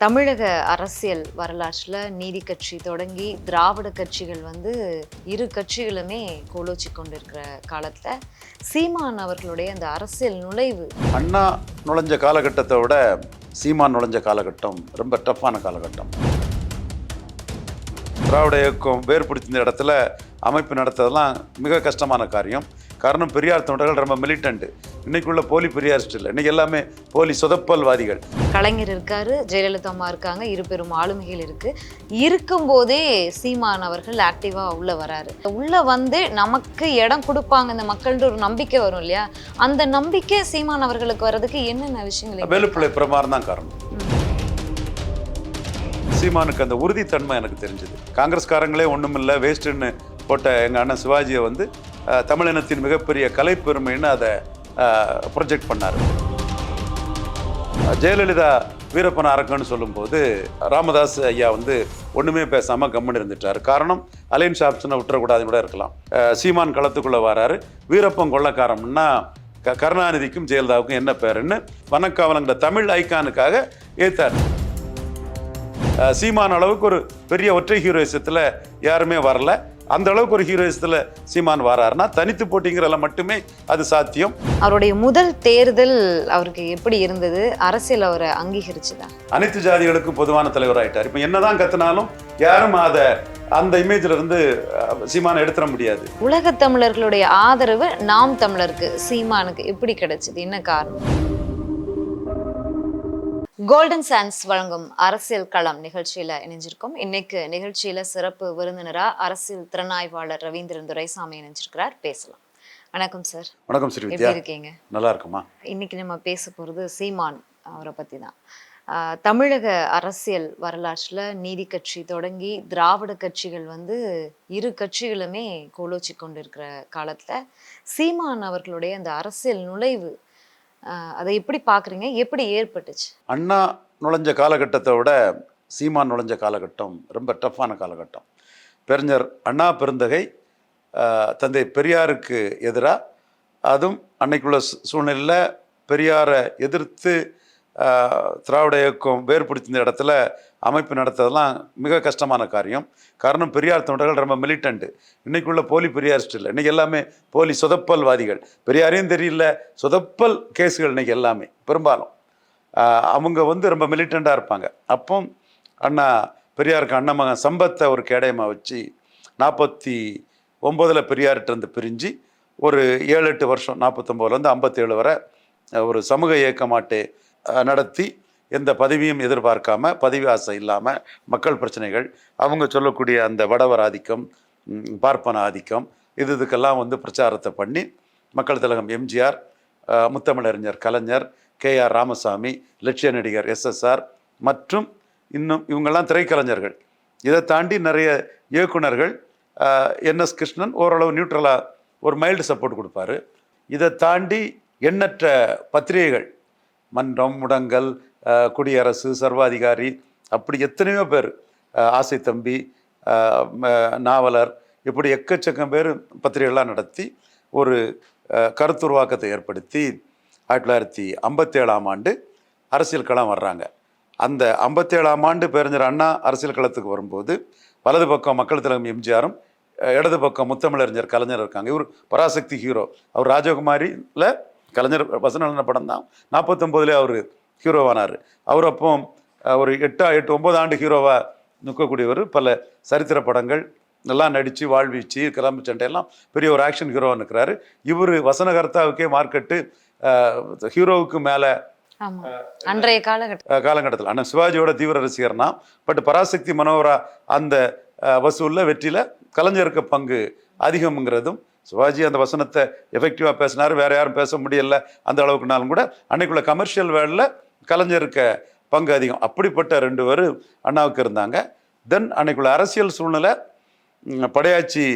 தமிழக அரசியல் வரலாற்றில் நீதி கட்சி தொடங்கி திராவிட கட்சிகள் வந்து இரு கட்சிகளுமே கோலோச்சி கொண்டிருக்கிற காலத்தில் சீமான் அவர்களுடைய அந்த அரசியல் நுழைவு. அண்ணா நுழைஞ்ச காலகட்டத்தை விட சீமான் நுழைஞ்ச காலகட்டம் ரொம்ப டஃப்பான காலகட்டம். திராவிட இயக்கம் வேர் பிடிச்சிருந்த இடத்துல அமைப்பு நடத்துறதெல்லாம் மிக கஷ்டமான காரியம். காரணம் பெரியார் தொண்டர்கள் ரொம்ப மிலிட்டண்ட் இன்னைக்குள்ள போலி பெரியாரிஸ்ட் இல்லை. இன்னைக்கு எல்லாமே போலி சொதப்பல்வாதிகள். கலைஞர் இருக்காரு ஜெயலலிதா அம்மா இருக்காங்க இரு பெரும் ஆளுமைகள் இருக்கு. இருக்கும்போதே சீமான் அவர்கள் ஆக்டிவா உள்ள வராரு. உள்ள வந்து நமக்கு இடம் கொடுப்பாங்க. இந்த மக்கள்கிட்ட ஒரு நம்பிக்கை வரும் இல்லையா? அந்த நம்பிக்கை சீமான் அவர்களுக்கு வர்றதுக்கு என்னென்ன விஷயங்கள் வேலுப்பிள்ளை பிரமாரம் தான் காரணம். சீமானுக்கு அந்த உறுதித்தன்மை எனக்கு தெரிஞ்சது. காங்கிரஸ்காரங்களே ஒண்ணுமில்ல வேஸ்ட்டுன்னு போட்ட எங்கள் அண்ணன் சிவாஜியை வந்து தமிழினத்தின் மிகப்பெரிய கலைப்பெருமைன்னு அதை ப்ரொஜெக்ட் பண்ணார். ஜெயலலிதா வீரப்பன் அரக்கன்னு சொல்லும்போது ராமதாஸ் ஐயா வந்து ஒன்றுமே பேசாமல் கம்முன்னு இருந்துட்டார். காரணம் அலைன்ஸ் ஆப்ஷனை விட்டுறக்கூடாதுன்னு கூட இருக்கலாம். சீமான் களத்துக்குள்ளே வராரு. வீரப்பன் கொள்ளக்காரம்னா க கருணாநிதிக்கும் ஜெயலலிதாவுக்கும் என்ன பேருன்னு வனக்காவலங்கிற தமிழ் ஐக்கானுக்காக ஏத்தார். சீமான சீமான் அளவுக்கு ஒரு பெரிய ஒற்றை ஹீரோயிசத்தில் யாருமே வரல. அந்த அளவுக்கு ஒரு ஹீரோயிசத்தில் சீமான் வராருன்னா தனித்து போட்டிங்கிறதுல மட்டுமே அது சாத்தியம். அவருடைய முதல் தேர்தல் அவருக்கு எப்படி இருந்தது? அரசியல் அவரை அங்கீகரிச்சுதா? அனைத்து ஜாதிகளுக்கும் பொதுவான தலைவர் ஆயிட்டார் இப்போ என்னதான் கத்துனாலும் யாரும் அதை அந்த இமேஜ்ல இருந்து சீமானை எடுத்துட முடியாது. உலகத் தமிழர்களுடைய ஆதரவு நாம் தமிழருக்கு சீமானுக்கு எப்படி கிடைச்சது? என்ன காரணம்? கோல்டன் சான்ஸ் வழங்கும் அரசியல் களம் நிகழ்ச்சியில இணைஞ்சிருக்கோம். இன்னைக்கு நிகழ்ச்சியில சிறப்பு விருந்தினரா அரசியல் திறனாய்வாளர் ரவீந்திரன் துரைசாமி இணைஞ்சிருக்கிறார். பேசலாம். வணக்கம் சார் வணக்கம் வித்யா. எப்படி இருக்கீங்க? நல்லா இருக்குமா இன்னைக்கு நம்ம பேச போகிறது சீமான் அவரை பற்றி தான் தமிழக அரசியல் வரலாற்றில் நீதி கட்சி தொடங்கி திராவிட கட்சிகள் வந்து இரு கட்சிகளுமே கோலோச்சி கொண்டிருக்கிற காலத்தில் சீமான் அவர்களுடைய அந்த அரசியல் நுழைவு அதை எப்படி பார்க்குறீங்க? எப்படி ஏற்பட்டுச்சு? அண்ணா நுழைஞ்ச காலகட்டத்தை விட சீமான் நுழைஞ்ச காலகட்டம் ரொம்ப டஃப்பான காலகட்டம். பெருஞர் அண்ணா பெருந்தகை தந்தை பெரியாருக்கு எதிராக அதுவும் அன்னைக்குள்ள சூழ்நிலையில் பெரியாரை எதிர்த்து திராவிட இயக்கம் வேர் இடத்துல அமைப்பு நடத்துறதெல்லாம் மிக கஷ்டமான காரியம். காரணம் பெரியார் தொண்டர்கள் ரொம்ப மிலிட்டண்ட்டு இன்றைக்குள்ளே போலி பெரியாரிஸ்ட் இல்லை. இன்றைக்கி எல்லாமே போலி சொதப்பல்வாதிகள். பெரியாரையும் தெரியல. சொதப்பல் கேஸுகள் இன்றைக்கி எல்லாமே பெரும்பாலும். அவங்க வந்து ரொம்ப மிலிட்டண்ட்டாக இருப்பாங்க. அப்போ அண்ணா பெரியாருக்கு அண்ணன் மகன் சம்பத்தை ஒரு கேடயமாக வச்சு நாற்பத்தி ஒம்போதில் பெரியார்கிட்டருந்து பிரிஞ்சு ஒரு ஏழு எட்டு வருஷம் நாற்பத்தொம்போதுலேருந்து ஐம்பத்தேழு வரை ஒரு சமூக இயக்கமாட்டு நடத்தி எந்த பதவியும் எதிர்பார்க்காம பதவி ஆசை இல்லாமல் மக்கள் பிரச்சனைகள் அவங்க சொல்லக்கூடிய அந்த வடவர் ஆதிக்கம் பார்ப்பன ஆதிக்கம் இது இதுக்கெல்லாம் வந்து பிரச்சாரத்தை பண்ணி மக்கள் திலகம் எம்ஜிஆர் முத்தமிழறிஞர் கலைஞர் கே ஆர் ராமசாமி லட்சிய நடிகர் எஸ்எஸ்ஆர் மற்றும் இன்னும் இவங்கெல்லாம் திரைக்கலைஞர்கள். இதை தாண்டி நிறைய இயக்குனர்கள் என்எஸ் கிருஷ்ணன் ஓரளவு நியூட்ரலாக ஒரு மைல்டு சப்போர்ட் கொடுப்பாரு. இதை தாண்டி எண்ணற்ற பத்திரிகைகள் மன்றம் முடங்கல் குடியரசு சர்வாதிகாரி அப்படி எத்தனையோ பேர் ஆசை தம்பி நாவலர் இப்படி எக்கச்சக்கம் பேர் பத்திரிகைலாம் நடத்தி ஒரு கருத்துருவாக்கத்தை ஏற்படுத்தி ஆயிரத்தி தொள்ளாயிரத்தி ஐம்பத்தேழாம் ஆண்டு அரசியல் களம் வர்றாங்க. அந்த ஐம்பத்தேழாம் ஆண்டு பேரஞ்சர் அண்ணா அரசியல் களத்துக்கு வரும்போது வலது பக்கம் மக்கள் திலகம் எம்ஜிஆரும் இடது பக்கம் முத்தமிழறிஞர் கலைஞர் இருக்காங்க. இவர் பராசக்தி ஹீரோ. அவர் ராஜகுமாரியில் கலைஞர் வசன படம் தான் நாற்பத்தொம்போதுலேயே அவர் ஹீரோவானார். அவர் அப்போ ஒரு எட்டா எட்டு ஒன்பது ஆண்டு ஹீரோவாக நிற்கக்கூடியவர் பல சரித்திர படங்கள் எல்லாம் நடித்து வாழ்வீச்சு கிளம்பு சண்டையெல்லாம் பெரிய ஒரு ஆக்ஷன் ஹீரோவாக நிற்கிறாரு இவர் வசனகர்த்தாவுக்கே மார்க்கெட்டு ஹீரோவுக்கு மேலே அன்றைய காலகட்டம் காலகட்டத்தில் ஆனால் சிவாஜியோட தீவிர ரசிகர்னா பட் பராசக்தி மனோகரா அந்த வசூல்ல வெற்றியில் கலைஞருக்கு பங்கு அதிகம்ங்கிறதும் சிவாஜி அந்த வசனத்தை எஃபெக்டிவாக பேசினார். வேற யாரும் பேச முடியல அந்த அளவுக்குனாலும் கூட அன்னைக்குள்ள கமர்ஷியல் வேர்ல்டில் கலைஞருக்கு பங்கு அதிகம். அப்படிப்பட்ட ரெண்டு பேர் அண்ணாவுக்கு இருந்தாங்க. தென் அன்னைக்குள்ள அரசியல் சூழ்நிலை படையாச்சி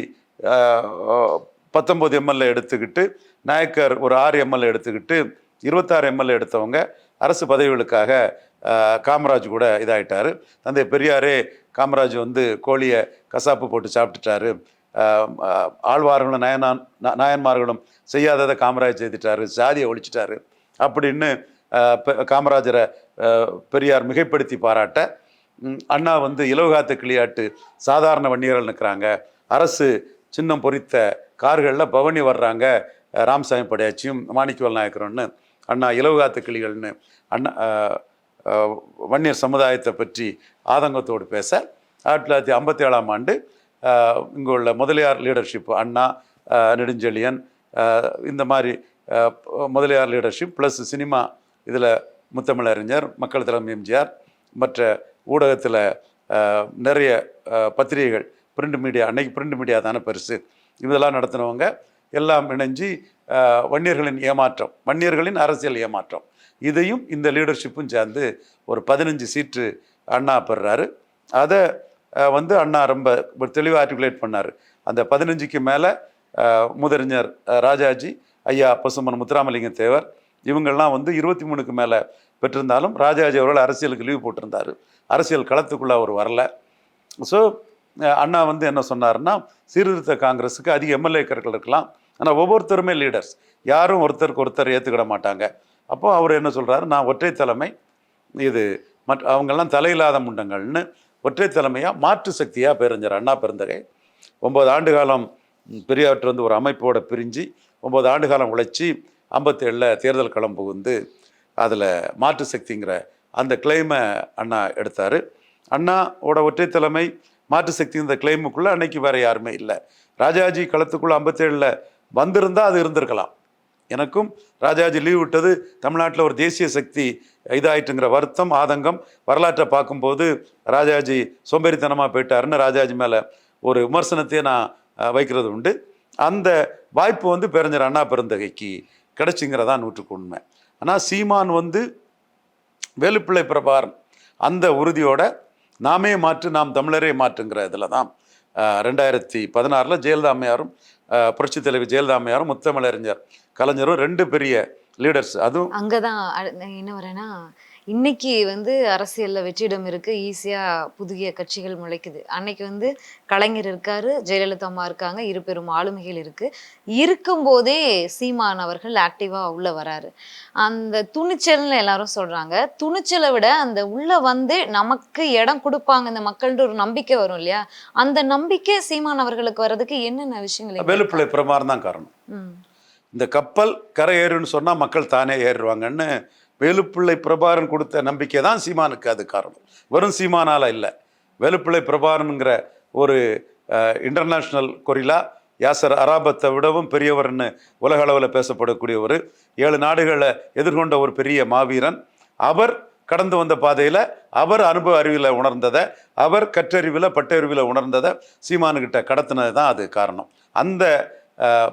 பத்தொம்போது எம்எல்ஏ எடுத்துக்கிட்டு நாயக்கர் ஒரு ஆறு எம்எல்ஏ எடுத்துக்கிட்டு இருபத்தாறு எம்எல்ஏ எடுத்தவங்க அரசு பதவிகளுக்காக காமராஜ் கூட இதாகிட்டார் தந்தை பெரியாரே காமராஜ் வந்து கோழியை கசாப்பு போட்டு சாப்பிட்டுட்டாரு. ஆழ்வார்களும் நயனான் நாயன்மார்களும் செய்யாததை காமராஜ் செய்துட்டாரு சாதியை ஒழிச்சிட்டாரு. அப்படின்னு காமராஜரை பெரியார் மிகைப்படுத்தி பாராட்ட அண்ணா வந்து இலவகாத்த கிளியாட்டு சாதாரண வன்னியர்கள் நிற்கிறாங்க. அரசு சின்னம் பொறித்த கார்களில் பவனி வர்றாங்க. ராமசாமி படையாச்சியும் மாணிக்கவல் நாயக்கரம்னு அண்ணா இலவகாத்த கிளிகள்னு அண்ணா வன்னியர் சமுதாயத்தை பற்றி ஆதங்கத்தோடு பேச ஆயிரத்தி தொள்ளாயிரத்தி ஐம்பத்தி ஏழாம் ஆண்டு இங்கே உள்ள முதலியார் லீடர்ஷிப் அண்ணா நெடுஞ்செழியன் இந்த மாதிரி முதலியார் லீடர்ஷிப் ப்ளஸ் சினிமா இதில் முத்தமிழறிஞர் மக்கள் தலைமை எம்ஜிஆர் மற்ற ஊடகத்தில் நிறைய பத்திரிகைகள் பிரிண்ட் மீடியா அன்னைக்கு பிரிண்ட் மீடியா தானே பெருசு. இதெல்லாம் நடத்தினவங்க எல்லாம் இணைஞ்சு வன்னியர்களின் ஏமாற்றம் வன்னியர்களின் அரசியல் ஏமாற்றம். இதையும் இந்த லீடர்ஷிப்பும் சேர்ந்து ஒரு பதினஞ்சு சீட்டு அண்ணா பெறுறாரு. அதை வந்து அண்ணா ரொம்ப தெளிவாக ஆர்டிகுலேட் பண்ணார். அந்த பதினஞ்சுக்கு மேலே முதறிஞர் ராஜாஜி ஐயா பசுமன் முத்துராமலிங்க தேவர் இவங்கள்லாம் வந்து இருபத்தி மூணுக்கு மேலே பெற்றிருந்தாலும் ராஜாஜி அவர்கள் அரசியலுக்கு லீவ் போட்டிருந்தார். அரசியல் களத்துக்குள்ளே அவர் வரல. ஸோ அண்ணா வந்து என்ன சொன்னார்னா சீர்திருத்த காங்கிரஸுக்கு அதிக எம்எல்ஏக்கர்கள் இருக்கலாம். ஆனால் ஒவ்வொருத்தருமே லீடர்ஸ் யாரும் ஒருத்தருக்கு ஒருத்தர் ஏற்றுக்கிட மாட்டாங்க. அப்போது அவர் என்ன சொல்கிறாரு நான் ஒற்றை தலைமை இது மற்ற அவங்கெல்லாம் தலையில்லாத முண்டங்கள்னு ஒற்றை தலைமையாக மாற்று சக்தியாக பேரஞ்சார் அண்ணா பெருந்தகை. ஒம்பது ஆண்டு காலம் பெரியாற்று வந்து ஒரு அமைப்போட பிரிஞ்சு ஒம்பது ஆண்டு காலம் உழைச்சி ஐம்பத்தேழில் தேர்தல் களம் புகுந்து அதில் மாற்று சக்திங்கிற அந்த கிளைமை அண்ணா எடுத்தார். அண்ணாவோட ஒற்றை தலைமை மாற்று சக்தி இந்த கிளைமுக்குள்ளே அன்னைக்கு வேறு யாருமே இல்லை. ராஜாஜி களத்துக்குள்ளே ஐம்பத்தேழில் வந்திருந்தால் அது இருந்திருக்கலாம். எனக்கும் ராஜாஜி லீவ் விட்டது தமிழ்நாட்டில் ஒரு தேசிய சக்தி இதாயிட்டுங்கிற வருத்தம் ஆதங்கம் வரலாற்றை பார்க்கும்போது ராஜாஜி சோம்பேறித்தனமாக போயிட்டாருன்னு ராஜாஜி மேலே ஒரு விமர்சனத்தையே நான் வைக்கிறது உண்டு. அந்த வாய்ப்பு வந்து பேரஞ்சர் அண்ணா பெருந்தகைக்கு கிடைச்சிங்கிறதா நூற்றுக்கு உண்மை. ஆனால் சீமான் வந்து வேலுப்பிள்ளை பிரபாரன் அந்த உறுதியோட நாமே மாற்று நாம் தமிழரே மாற்றுங்கிற இதில் தான் ரெண்டாயிரத்தி பதினாறில் ஜெயலலிதா அம்மையாரும் புரட்சி தலைவி ஜெயலலிதா அம்மையாரும் முத்தமிழறிஞர் கலைஞரும் ரெண்டு பெரிய லீடர்ஸ் அதுவும் அங்கே தான் என்ன வரேன்னா இன்னைக்கு வந்து அரசியல்ல வெற்றிடம் இருக்கு. ஈஸியா புதிய கட்சிகள் முளைக்குது. அன்னைக்கு வந்து கலைஞர் இருக்காரு ஜெயலலிதா அம்மா இருக்காங்க இரு பெரும் ஆளுமைகள் இருக்கு. இருக்கும்போதே சீமான் அவர்கள் ஆக்டிவா உள்ள வராரு. அந்த துணிச்சல்னு எல்லாரும் சொல்றாங்க. துணிச்சலை விட அந்த உள்ள வந்து நமக்கு இடம் கொடுப்பாங்க. இந்த மக்கள்ன்ற ஒரு நம்பிக்கை வரும் இல்லையா? அந்த நம்பிக்கை சீமான் அவர்களுக்கு வர்றதுக்கு என்னென்ன விஷயங்கள் வேலுப்பிள்ளை பிரபாரன் தான் காரணம். இந்த கப்பல் கரை ஏறுன்னு சொன்னால் மக்கள் தானே ஏறுவாங்கன்னு வேலுப்பிள்ளை பிரபாரன் கொடுத்த நம்பிக்கை தான் சீமானுக்கு அது காரணம். வெறும் சீமானால இல்லை. வேலுப்பிள்ளை பிரபாரனுங்கிற ஒரு இன்டர்நேஷ்னல் கொரிலா யாசர் அராபத்தை விடவும் பெரியவர்னு உலக அளவில் பேசப்படக்கூடிய ஒரு ஏழு நாடுகளை எதிர்கொண்ட ஒரு பெரிய மாவீரன். அவர் கடந்து வந்த பாதையில் அவர் அனுபவ அறிவில் உணர்ந்ததை அவர் கற்றறிவில் பட்டறிவில் உணர்ந்ததை சீமானுக்கிட்ட கடத்தினது தான் அது காரணம். அந்த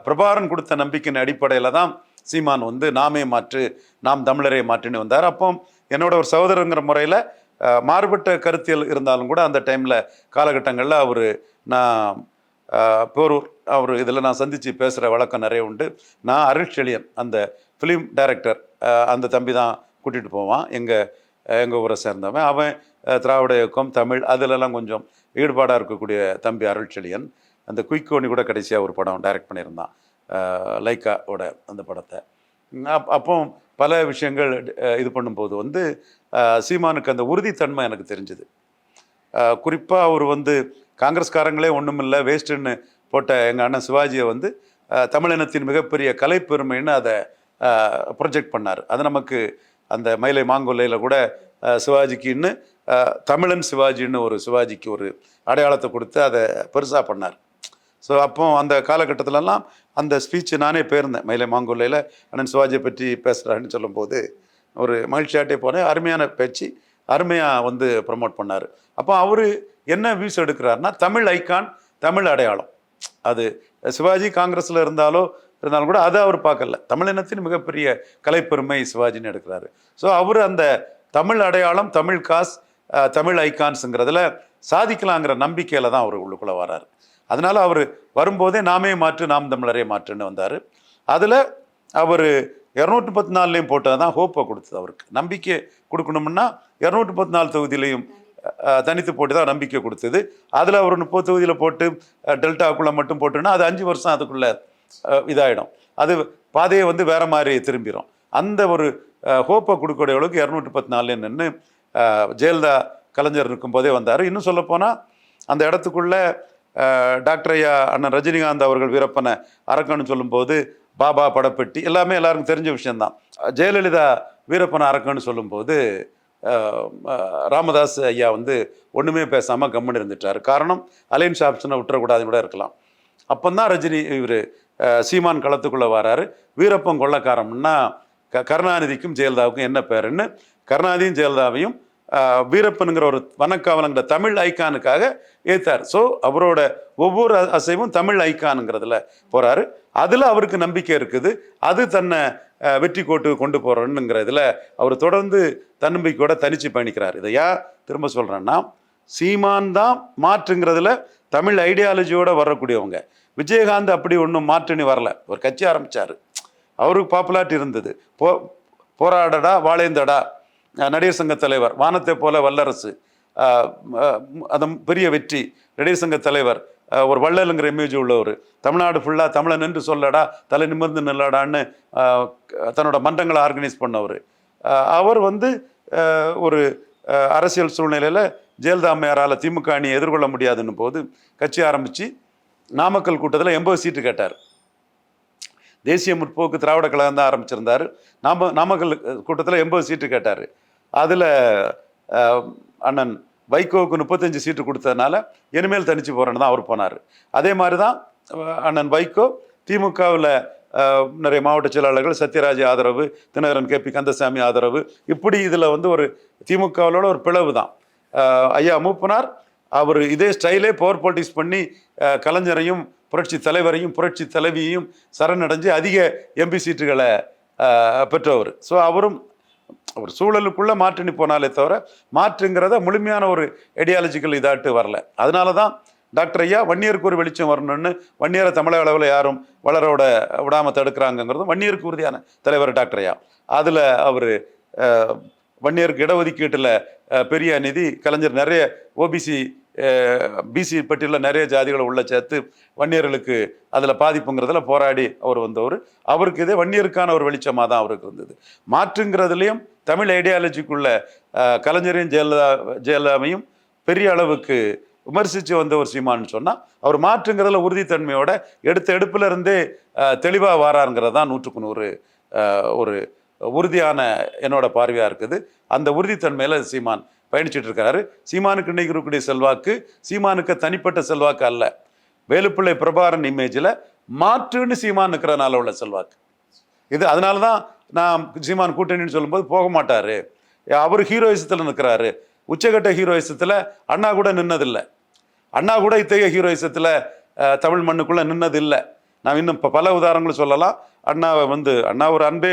பிரபாரன் கொடுத்த நம்பிக்கையின் அடிப்படையில் தான் சீமான் வந்து நாமே மாற்று நாம் தமிழரே மாற்றின்னு வந்தார். அப்போ என்னோட ஒரு சகோதரங்கிற முறையில் மாறுபட்ட கருத்தியல் இருந்தாலும் கூட அந்த டைமில் காலகட்டங்களில் அவர் நான் போரூர் அவர் இதில் நான் சந்தித்து பேசுகிற வழக்கம் நிறைய உண்டு. நான் அருட்செழியன் அந்த ஃபிலிம் டைரக்டர் அந்த தம்பி தான் கூட்டிகிட்டு போவான். எங்கள் எங்கள் ஊரை சேர்ந்தவன். அவன் திராவிட இயக்கம் தமிழ் அதிலெல்லாம் கொஞ்சம் ஈடுபாடாக இருக்கக்கூடிய தம்பி அருள்செழியன் அந்த குயிக்கோணி கூட கடைசியாக ஒரு படம் டைரக்ட் பண்ணியிருந்தான். லைக்காவோட அந்த படத்தை. அப் அப்போ பல விஷயங்கள் இது பண்ணும்போது வந்து சீமானுக்கு அந்த உறுதித்தன்மை எனக்கு தெரிஞ்சுது. குறிப்பாக அவர் வந்து காங்கிரஸ்காரங்களே ஒன்றுமில்லை வேஸ்ட்டுன்னு போட்ட எங்கள் அண்ணன் சிவாஜியை வந்து தமிழினத்தின் மிகப்பெரிய கலைப்பெருமைன்னு அதை ப்ரொஜெக்ட் பண்ணார். அது நமக்கு அந்த மயிலை மாங்கொல்லையில் கூட சிவாஜிக்குன்னு தமிழன் சிவாஜின்னு ஒரு சிவாஜிக்கு ஒரு அடையாளத்தை கொடுத்து அதை பெருசாக பண்ணார். ஸோ அப்போ அந்த காலகட்டத்திலலாம் அந்த ஸ்பீச் நானே போயிருந்தேன். மயிலை மாங்கொல்லையில் அண்ணன் சிவாஜியை பற்றி பேசுகிறாருன்னு சொல்லும்போது ஒரு மகிழ்ச்சியாட்டே போனேன். அருமையான பேச்சு அருமையாக வந்து ப்ரமோட் பண்ணார். அப்போ அவர் என்ன வியூஸ் எடுக்கிறாருன்னா தமிழ் ஐக்கான் தமிழ் அடையாளம். அது சிவாஜி காங்கிரஸில் இருந்தாலோ இருந்தாலும் கூட அதை அவர் பார்க்கல. தமிழினத்தின் மிகப்பெரிய கலைப்பெருமை சிவாஜின்னு எடுக்கிறாரு. ஸோ அவர் அந்த தமிழ் அடையாளம் தமிழ் காஸ் தமிழ் ஐக்கான்ஸுங்கிறதுல சாதிக்கலாங்கிற நம்பிக்கையில் தான் அவர் உள்ளுக்குள்ளே வராரு. அதனால் அவர் வரும்போதே நாமே மாற்று நாம் தமிழரே மாற்றுன்னு வந்தார். அதில் அவர் இரநூற்றி பத்து நாலுலேயும் போட்டது தான் ஹோப்பை கொடுத்தது அவருக்கு. நம்பிக்கை கொடுக்கணும்னா இரநூற்றி பத்து நாலு தொகுதியிலையும் தனித்து போட்டு தான் நம்பிக்கை கொடுத்தது. அதில் அவர் முப்பது தொகுதியில் போட்டு டெல்டாக்குள்ளே மட்டும் போட்டுன்னா அது அஞ்சு வருஷம் அதுக்குள்ளே இதாகிடும் அது பாதையை வந்து வேறு மாதிரி திரும்பிடும் அந்த ஒரு ஹோப்பை கொடுக்கக்கூடிய அளவுக்கு இரநூற்றி பத்து நாலு நின்று ஜெயலலிதா கலைஞர் இருக்கும்போதே வந்தார். இன்னும் சொல்லப்போனால் அந்த இடத்துக்குள்ளே டாக்டர் ஐயா அண்ணன் ரஜினிகாந்த் அவர்கள் வீரப்பனை அரக்கன்னு சொல்லும்போது பாபா படப்பெட்டி எல்லாமே எல்லாருக்கும் தெரிஞ்ச விஷயம்தான். ஜெயலலிதா வீரப்பனை அரக்கன்னு சொல்லும்போது ராமதாஸ் ஐயா வந்து ஒன்றுமே பேசாமல் கம்முன்னு இருந்துட்டார். காரணம் அலைன்ஸ் ஆப்ஷனை விட்டுறக்கூடாதுன்னு கூட இருக்கலாம். அப்போந்தான் ரஜினி இவர் சீமான் களத்துக்குள்ளே வராரு. வீரப்பன் கொள்ளக்காரம்னா க கருணாநிதிக்கும் ஜெயலலிதாவுக்கும் என்ன பேருன்னு கருணாநிதியும் ஜெயலலிதாவையும் வீரப்பனுங்கிற ஒரு வனக்காவலங்கிற தமிழ் ஐக்கானுக்காக ஏத்தார். ஸோ அவரோட ஒவ்வொரு அசைவும் தமிழ் ஐக்கானுங்கிறதுல போகிறாரு அதில் அவருக்கு நம்பிக்கை இருக்குது. அது தன்னை வெற்றி கோட்டு கொண்டு போகிறோன்னுங்கிறதுல அவர் தொடர்ந்து தன்னம்பிக்கையோட தனிச்சு பயணிக்கிறார். இதை ஏன் திரும்ப சொல்கிறேன்னா சீமான் தான் மாற்றுங்கிறதுல தமிழ் ஐடியாலஜியோட வரக்கூடியவங்க. விஜயகாந்த் அப்படி ஒன்றும் மாற்றுன்னு வரல. ஒரு கட்சி ஆரம்பித்தார் அவருக்கு பாப்புலாரிட்டி இருந்தது. போ போராடடா வாழேந்தடா. நடிகர் சங்க தலைவர் வானத்தை போல வல்லரசு அந்த பெரிய வெற்றி நடிகர் சங்க தலைவர் ஒரு வள்ளலுங்கிற இமேஜ் உள்ளவர். தமிழ்நாடு ஃபுல்லாக தமிழன் என்று சொல்லடா தலை நிமிர்ந்து நில்லடான்னு தன்னோட மன்றங்களை ஆர்கனைஸ் பண்ணவர். அவர் வந்து ஒரு அரசியல் சூழ்நிலையில் ஜெயலலிதா அம்மையாரால் திமுக அணியை எதிர்கொள்ள முடியாதுன்னு போது கட்சி ஆரம்பித்து நாமக்கல் கூட்டத்தில் எண்பது சீட்டு கேட்டார். தேசிய முற்போக்கு திராவிட கழகம் தான் ஆரம்பிச்சிருந்தாரு. நாம நாமக்கல் கூட்டத்தில் எண்பது சீட்டு கேட்டார். அதில் அண்ணன் வைகோவுக்கு முப்பத்தஞ்சு சீட்டு கொடுத்ததுனால இனிமேல் தனிச்சு போகிறேன்னு தான் அவர் போனார். அதே மாதிரி தான் அண்ணன் வைகோ திமுகவில் நிறைய மாவட்ட செயலாளர்கள் சத்யராஜ் ஆதரவு தினகரன் கே. பி. கந்தசாமி ஆதரவு இப்படி இதில் வந்து ஒரு திமுகவிலோட ஒரு பிளவு தான். ஐயா மூப்பனார் அவர் இதே ஸ்டைலே பவர் பாலிட்டிக்ஸ் பண்ணி கலைஞரையும் புரட்சி தலைவரையும் புரட்சி தலைவியையும் சரணடைஞ்சு அதிக எம்பி சீட்டுகளை பெற்றவர். ஸோ அவரும் ஒரு சூழலுக்குள்ளே மாற்றினி போனாலே தவிர மாற்றுங்கிறத முழுமையான ஒரு ஐடியாலஜிக்கல் இதாட்டு வரல. அதனால தான் டாக்டர் ஐயா வன்னியருக்கு ஒரு வெளிச்சம் வரணும்னு வன்னியரை தமிழக அளவில் யாரும் வளரோட விடாமல் தடுக்கிறாங்கங்கிறதும் வன்னியருக்கு உறுதியான தலைவர் டாக்டர் ஐயா. அதில் அவர் வன்னியருக்கு இடஒதுக்கீட்டில் பெரிய நிதி கலைஞர் நிறைய ஓபிசி பிசி பட்டியலில் நிறைய ஜாதிகளை உள்ள சேர்த்து வன்னியர்களுக்கு அதில் பாதிப்புங்கிறதுல போராடி அவர் வந்தவர். அவருக்கு இதே வன்னியருக்கான ஒரு வெளிச்சமாக தான் அவருக்கு இருந்தது. மாற்றுங்கிறதுலையும் தமிழ் ஐடியாலஜிக்குள்ள கலைஞரையும் ஜெயலலிதா ஜெயலலிதாவையும் பெரிய அளவுக்கு விமர்சித்து வந்த ஒரு சீமான்னு சொன்னால் அவர் மாற்றுங்கிறதுல உறுதித்தன்மையோட எடுத்த எடுப்புல இருந்தே தெளிவாக வாராருங்கிறது தான் நூற்றுக்கு நூறு ஒரு உறுதியான என்னோட பார்வையாக இருக்குது. அந்த உறுதித்தன்மையில் சீமான் பயணிச்சுட்டு இருக்காரு சீமானுக்கு இன்னைக்கு இருக்கக்கூடிய செல்வாக்கு சீமானுக்கு தனிப்பட்ட செல்வாக்கு அல்ல. வேலுப்பிள்ளை பிரபாரன் இமேஜில் மாற்றுன்னு சீமான் இருக்கிறனால உள்ள செல்வாக்கு. இது அதனால தான் நான் சீமான் கூட்டணின்னு சொல்லும்போது போக மாட்டார். அவர் ஹீரோயிசத்தில் நிற்கிறாரு. உச்சகட்ட ஹீரோயிசத்தில் அண்ணா கூட நின்னதில்லை. அண்ணா கூட இத்தகைய ஹீரோயிசத்தில் தமிழ் மண்ணுக்குள்ளே நின்னதில்லை. நான் இன்னும் இப்போ பல உதாரணங்கள் சொல்லலாம். அண்ணாவை வந்து அண்ணா ஒரு அன்பே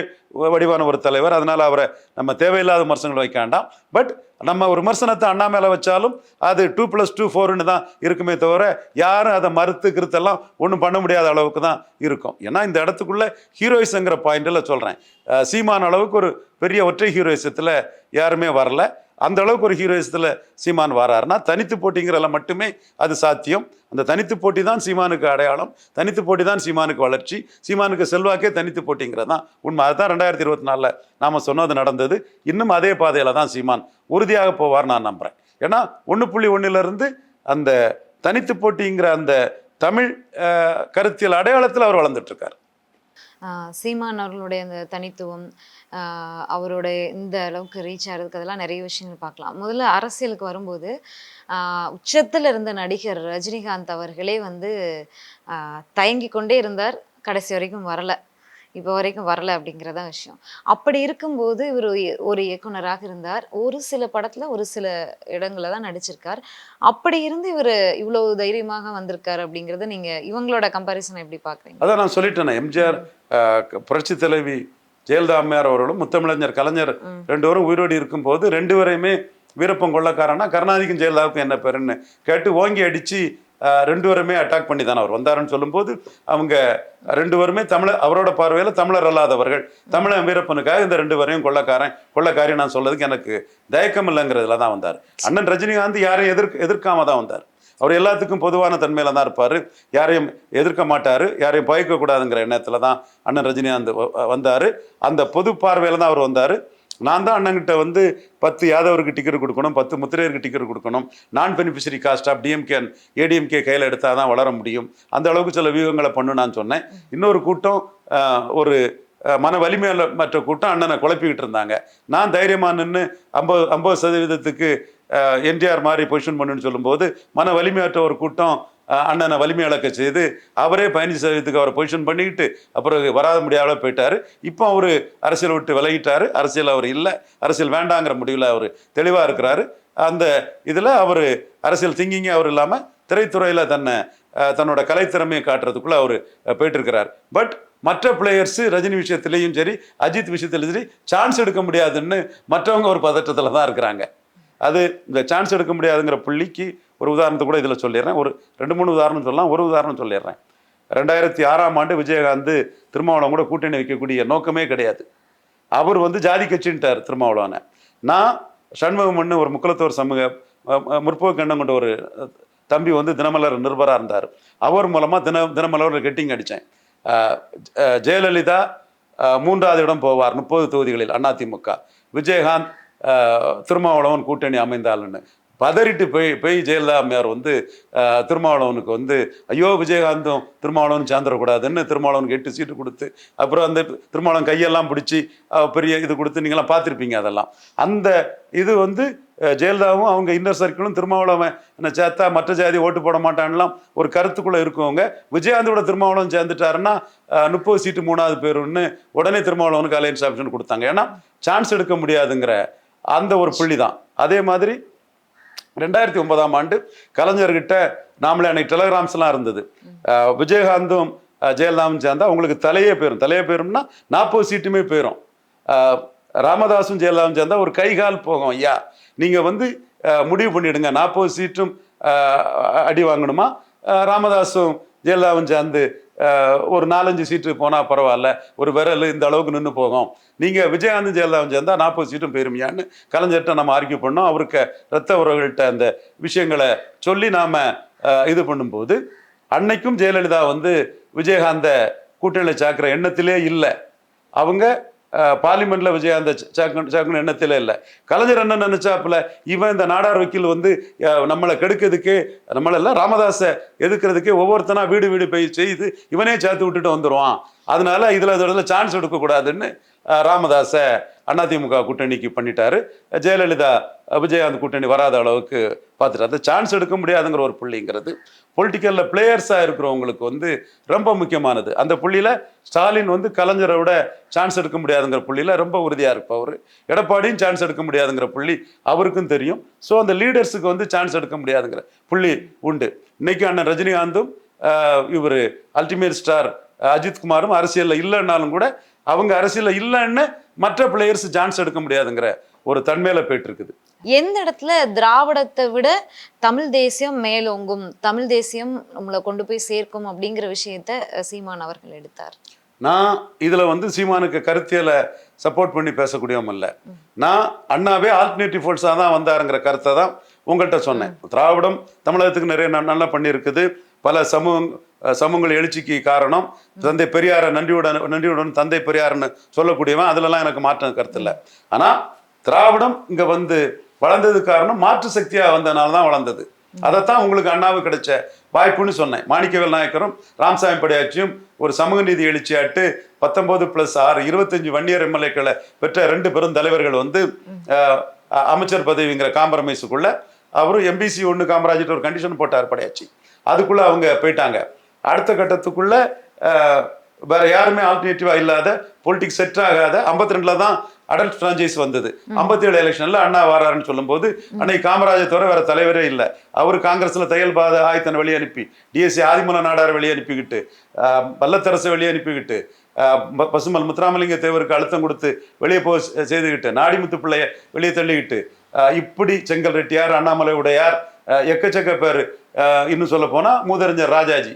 வடிவான ஒரு தலைவர். அதனால் அவரை நம்ம தேவையில்லாத விமர்சனங்கள் வைக்க வேண்டாம். பட் நம்ம ஒரு விமர்சனத்தை அண்ணா மேலே வச்சாலும் அது டூ ப்ளஸ் டூ ஃபோர்னு தான் இருக்குமே தவிர யாரும் அதை மறுத்து கிருத்தெல்லாம் ஒன்றும் பண்ண முடியாத அளவுக்கு தான் இருக்கும். ஏன்னா இந்த இடத்துக்குள்ளே ஹீரோயிசங்கிற பாயிண்டில் சொல்கிறேன் சீமான அளவுக்கு ஒரு பெரிய ஒற்றை ஹீரோயிசத்தில் யாருமே வரல. அந்த அளவுக்கு ஒரு ஹீரோயிசத்தில் சீமான் வராருன்னா தனித்து போட்டிங்கிறதுல மட்டுமே அது சாத்தியம். அந்த தனித்து போட்டி தான் சீமானுக்கு அடையாளம் தனித்து போட்டி தான் சீமானுக்கு வளர்ச்சி சீமானுக்கு செல்வாக்கே தனித்து போட்டிங்கிறது தான் உண்மை. அதுதான் ரெண்டாயிரத்தி இருபத்தி நாலில் நாம் சொன்னது நடந்தது. இன்னும் அதே பாதையில் தான் சீமான் உறுதியாக போவார் நான் நம்புகிறேன் ஏன்னா ஒன்று புள்ளி ஒன்றிலிருந்து அந்த தனித்து போட்டிங்கிற அந்த தமிழ் கருத்தியல் அடையாளத்தில் அவர் வளர்ந்துட்டுருக்கார் சீமான் அவர்களுடைய அந்த தனித்துவம் அவருடைய இந்த அளவுக்கு ரீச் ஆகிறதுக்கு அதெல்லாம் நிறைய விஷயங்கள் பார்க்கலாம். முதல்ல அரசியலுக்கு வரும்போது உச்சத்தில் இருந்த நடிகர் ரஜினிகாந்த் அவர்களே வந்து தயங்கி கொண்டே இருந்தார். கடைசி வரைக்கும் வரலை. இப்போ வரைக்கும் வரல அப்படிங்கிறதா விஷயம். அப்படி இருக்கும்போது இவர் ஒரு இயக்குனராக இருந்தார். ஒரு சில படத்துல ஒரு சில இடங்களில் தான் நடிச்சிருக்கார். அப்படி இருந்து இவர் இவ்வளவு தைரியமாக வந்திருக்காரு அப்படிங்கிறத நீங்க இவங்களோட கம்பாரிசன் எப்படி பார்க்குறீங்க அதான் நான் சொல்லிட்டேனே எம்ஜிஆர் புரட்சி தலைவி ஜெயலலிதா அம்மையார் அவர்களும் முத்தமிழஞ்சர் கலைஞர் ரெண்டு பேரும் உயிரோடு இருக்கும்போது ரெண்டு பேரையுமே வீரப்பன் கொள்ளக்காரனா கருணாநிதிக்கும் ஜெயலலிதாவுக்கும் என்ன பேருன்னு கேட்டு ஓங்கி அடிச்சு அஹ், ரெண்டு பேருமே அட்டாக் பண்ணி தானே அவர் வந்தாருன்னு சொல்லும்போது அவங்க ரெண்டு பேருமே தமிழர் அவரோட பார்வையில் தமிழர் அல்லாதவர்கள். தமிழ வீரப்பனுக்காக இந்த ரெண்டு பேரையும் கொள்ளக்காரன் கொள்ளக்காரி நான் சொல்றதுக்கு எனக்கு தயக்கம் இல்லைங்கிறதுல தான் வந்தார். அண்ணன் ரஜினிகாந்த் யாரையும் எதிர்க்க எதிர்க்காம தான் வந்தார். அவர் எல்லாத்துக்கும் பொதுவான தன்மையில தான் இருப்பார். யாரையும் எதிர்க்க மாட்டார் யாரையும் பயக்கக்கூடாதுங்கிற எண்ணத்தில் தான் அண்ணன் ரஜினிகாந்த் வந்தார். அந்த பொது பார்வையில் தான் அவர் வந்தார். நான் தான் அண்ணன்கிட்ட வந்து பத்து யாதவருக்கு டிக்கெட் கொடுக்கணும் பத்து முத்திரையருக்கு டிக்கெட் கொடுக்கணும். நான் beneficiary caste of DMK ADMK கையில் எடுத்தால் தான் வளர முடியும். அந்த அளவுக்கு சில வியூகங்களை பண்ணு நான் சொன்னேன். இன்னொரு கூட்டம் ஒரு மன வலிமையில் மற்ற கூட்டம் அண்ணனை குழப்பிக்கிட்டு இருந்தாங்க. நான் தைரியமாக நின்று ஐம்பது ஐம்பது சதவீதத்துக்கு என்டிஆர் மாதிரி பொசிஷன் பண்ணுன்னு சொல்லும்போது மன வலிமையற்ற ஒரு கூட்டம் அண்ணனை வலிமை இழக்க செய்து அவரே பயணி சதவீதத்துக்கு அவரை பொசிஷன் பண்ணிக்கிட்டு அப்புறம் வராத முடியாத போயிட்டார். இப்போ அவர் அரசியல் விட்டு விலகிட்டாரு. அரசியல் அவர் இல்லை. அரசியல் வேண்டாங்கிற முடிவில் அவர் தெளிவாக இருக்கிறாரு. அந்த இதில் அவர் அரசியல் திங்கிங்கே அவர் இல்லாமல் திரைத்துறையில் தன்னை தன்னோட கலைத்திறமையை காட்டுறதுக்குள்ள அவர் போயிட்டுருக்கிறார். பட் மற்ற பிளேயர்ஸு ரஜினி விஷயத்துலேயும் சரி அஜித் விஷயத்துலையும் சரி சான்ஸ் எடுக்க முடியாதுன்னு மற்றவங்க ஒரு பதற்றத்தில் தான் இருக்கிறாங்க. அது இந்த சான்ஸ் எடுக்க முடியாதுங்கிற புள்ளிக்கு ஒரு உதாரணத்தை கூட இதில் சொல்லிடுறேன். ஒரு ரெண்டு மூணு உதாரணம் சொல்லலாம். ஒரு உதாரணம் சொல்லிடுறேன். ரெண்டாயிரத்தி ஆறாம் ஆண்டு விஜயகாந்த் திருமாவளவன் கூட கூட்டணி வைக்கக்கூடிய நோக்கமே கிடையாது. அவர் வந்து ஜாதி கட்சின்ட்டார் திருமாவளவனை. நான் சண்முகம்னு ஒரு முக்குலத்தோர் சமூக முற்போக்கு எண்ணம் கொண்ட ஒரு தம்பி வந்து தினமலர் நிருபராக இருந்தார். அவர் மூலமாக தின தினமலரில் கெட்டிங் அடித்தேன். ஜெயலலிதா மூன்றாவது இடம் போவார் முப்பது தொகுதிகளில் அதிமுக விஜயகாந்த் திருமாவளவன் கூட்டணி அமைந்தாள்னு. பதறிட்டு போய் போய் ஜெயலலிதா அம்மையார் வந்து திருமாவளவனுக்கு வந்து ஐயோ விஜயகாந்தும் திருமாவளவன் சேர்ந்துடக்கூடாதுன்னு திருமாவளவனுக்கு எட்டு சீட்டு கொடுத்து அப்புறம் அந்த திருமாவளவன் கையெல்லாம் பிடிச்சி பெரிய இது கொடுத்து நீங்களாம் பார்த்துருப்பீங்க அதெல்லாம். அந்த இது வந்து ஜெயலலிதாவும் அவங்க இன்னர் சர்க்கிளும் திருமாவளவன் என்ன சேர்த்தா மற்ற ஜாதி ஓட்டு போட மாட்டான்லாம் ஒரு கருத்துக்குள்ள இருக்கவங்க விஜயகாந்தோட திருமாவளவன் சேர்ந்துட்டாருன்னா முப்பது சீட்டு மூணாவது பேருன்னு உடனே திருமாவளவனுக்கு அலையன்ஸ் ஆப்ஷன் கொடுத்தாங்க. ஏன்னா சான்ஸ் எடுக்க முடியாதுங்கிற அந்த ஒரு புள்ளி தான் அதே மாதிரி ரெண்டாயிரத்தி ஒன்பதாம் ஆண்டு கலைஞர்கிட்ட நாமளே அன்னைக்கு டெலகிராம்ஸ்லாம் இருந்தது. விஜயகாந்தும் ஜெயலலிதாவும் சேர்ந்தா உங்களுக்கு தலையே போயிரும். தலையே போயிரும்னா நாற்பது சீட்டுமே போயிடும் ராமதாசும் ராமதாஸும் ஜெயலலிதாவும் சேர்ந்தா ஒரு கை கால் போகும். ஐயா நீங்கள் வந்து முடிவு பண்ணிடுங்க. நாற்பது சீட்டும் அடி வாங்கணுமா? அஹ் ராமதாஸும் ஜெயலலிதாவும் சேர்ந்து ஒரு நாலஞ்சு சீட்டு போனால் பரவாயில்ல ஒரு விரல் இந்த அளவுக்கு நின்று போகும். நீங்கள் விஜயகாந்த் ஜெயலலிதாவும் சேர்ந்தால் நாற்பது சீட்டும் போயிருமியான்னு கலைஞர்கிட்ட நம்ம ஆர்கியூ பண்ணோம். அவருக்கு ரத்த உறவுகள்கிட்ட அந்த விஷயங்களை சொல்லி நாம் இது பண்ணும்போது அன்னைக்கும் ஜெயலலிதா வந்து விஜயகாந்த கூட்டணியில் சாக்கிற எண்ணத்திலே இல்லை. அவங்க பார்லிமெண்ட்டில் பார்லிமெண்ட்ல விஜயகாந்த சாக்கணும் சாக்கன் எண்ணத்திலே இல்லை. கலைஞர் என்ன நினைச்சாப்புல இவன் இந்த நாடார் வக்கீல் வந்து நம்மளை கெடுக்கிறதுக்கு நம்மளெல்லாம் ராமதாஸை எதுக்கிறதுக்கே ஒவ்வொருத்தனா வீடு வீடு போய் செய்து இவனே சேர்த்து விட்டுட்டு வந்துடுவான் அதனால இதுல இதில் சான்ஸ் எடுக்கக்கூடாதுன்னு ராமதாஸை அதிமுக கூட்டணிக்கு பண்ணிட்டாரு. ஜெயலலிதா விஜயகாந்த் கூட்டணி வராத அளவுக்கு பார்த்துட்டு அந்த சான்ஸ் எடுக்க முடியாதுங்கிற ஒரு புள்ளிங்கிறது பொலிட்டிக்கலில் பிளேயர்ஸாக இருக்கிறவங்களுக்கு வந்து ரொம்ப முக்கியமானது. அந்த புள்ளியில் ஸ்டாலின் வந்து கலைஞரை விட சான்ஸ் எடுக்க முடியாதுங்கிற புள்ளியில் ரொம்ப உறுதியாக இருப்பவர் எடப்பாடியும் சான்ஸ் எடுக்க முடியாதுங்கிற புள்ளி அவருக்கும் தெரியும். ஸோ அந்த லீடர்ஸுக்கு வந்து சான்ஸ் எடுக்க முடியாதுங்கிற புள்ளி உண்டு. இன்னைக்கு அண்ணன் ரஜினிகாந்தும் இவர் அல்டிமேட் ஸ்டார் அஜித்குமாரும் அரசியலில் இல்லைன்னாலும் கூட அவங்க அரசியலில் இல்லைன்னு மற்ற பிளேயர்ஸ் சான்ஸ் எடுக்க முடியாதுங்கிற ஒரு தன்மையில போயிட்டு இருக்குது. எந்த இடத்துல திராவிடத்தை விட தமிழ் தேசியம் மேலோங்கும் தமிழ் தேசியம் நம்மளை கொண்டு போய் சேர்க்கும் அப்படிங்கிற விஷயத்த சீமான் அவர்கள் எடுத்தார். நான் இதுல வந்து சீமானுக்கு கருத்தியலை சப்போர்ட் பண்ணி பேசக்கூடியவன் இல்ல நான் அண்ணாவே ஆல்டர்னேட்டிவ் ஃபோர்ஸாக தான் வந்தாருங்கிற கருத்தை தான் உங்கள்கிட்ட சொன்னேன். திராவிடம் தமிழகத்துக்கு நிறைய நல்லா பண்ணியிருக்குது. பல சமூக சமூகங்கள் எழுச்சிக்கு காரணம். தந்தை பெரியார நன்றியுடன் நன்றியுடன் தந்தை பெரியார்னு சொல்லக்கூடியவன். அதுலலாம் எனக்கு மாற்றம் கருத்து இல்லை. ஆனா திராவிடம் இங்க வந்து வளர்ந்தது காரணம் மாற்று சக்தியாக வந்தனால தான் வளர்ந்தது. அதைத்தான் உங்களுக்கு அண்ணாவுக்கு கிடைச்ச வாய்ப்புன்னு சொன்னேன். மாணிக்கவேல் நாயக்கரும் ராம்சாமி படையாட்சியும் ஒரு சமூக நீதி எழுச்சியாட்டு பத்தொன்பது பிளஸ் ஆறு இருபத்தஞ்சு வன்னியர் எம்எல்ஏக்களை பெற்ற ரெண்டு பெரும் தலைவர்கள் வந்து அமைச்சர் பதவிங்கிற காம்ப்ரமைஸுக்குள்ள அவரும் எம்பிசி ஒன்று காமராஜர் ஒரு கண்டிஷன் போட்டார் படையாச்சு. அதுக்குள்ள அவங்க போயிட்டாங்க. அடுத்த கட்டத்துக்குள்ள வேற யாருமே ஆல்டர்னேட்டிவா இல்லாத பொலிட்டிக்ஸ் செட் ஆகாத ஐம்பத்தி ரெண்டுல தான் அடல்ட் பிரான்ச்சைஸ் வந்தது. ஐம்பத்தி ஏழு எலெக்ஷன்ல அண்ணா வராருன்னு சொல்லும்போது அன்னைக்கு காமராஜர் தவிர வேற தலைவரே இல்லை. அவர் காங்கிரஸ்ல தையல் பாத ஆயத்தனை வெளியே அனுப்பி டிஎஸ்சி ஆதிமல நாடார் வெளியே அனுப்பிக்கிட்டு பல்லத்தரசை வெளியே அனுப்பிக்கிட்டு ப- பசுமல் முத்துராமலிங்க தேவருக்கு அழுத்தம் கொடுத்து வெளியே போ செய்துக்கிட்டு நாடிமுத்து பிள்ளைய வெளியே தள்ளிக்கிட்டு இப்படி செங்கல் ரெட்டியார் அண்ணாமலை உடையார் எக்கச்சக்க பேர். இன்னும் சொல்ல போனா மூதறிஞர் ராஜாஜி.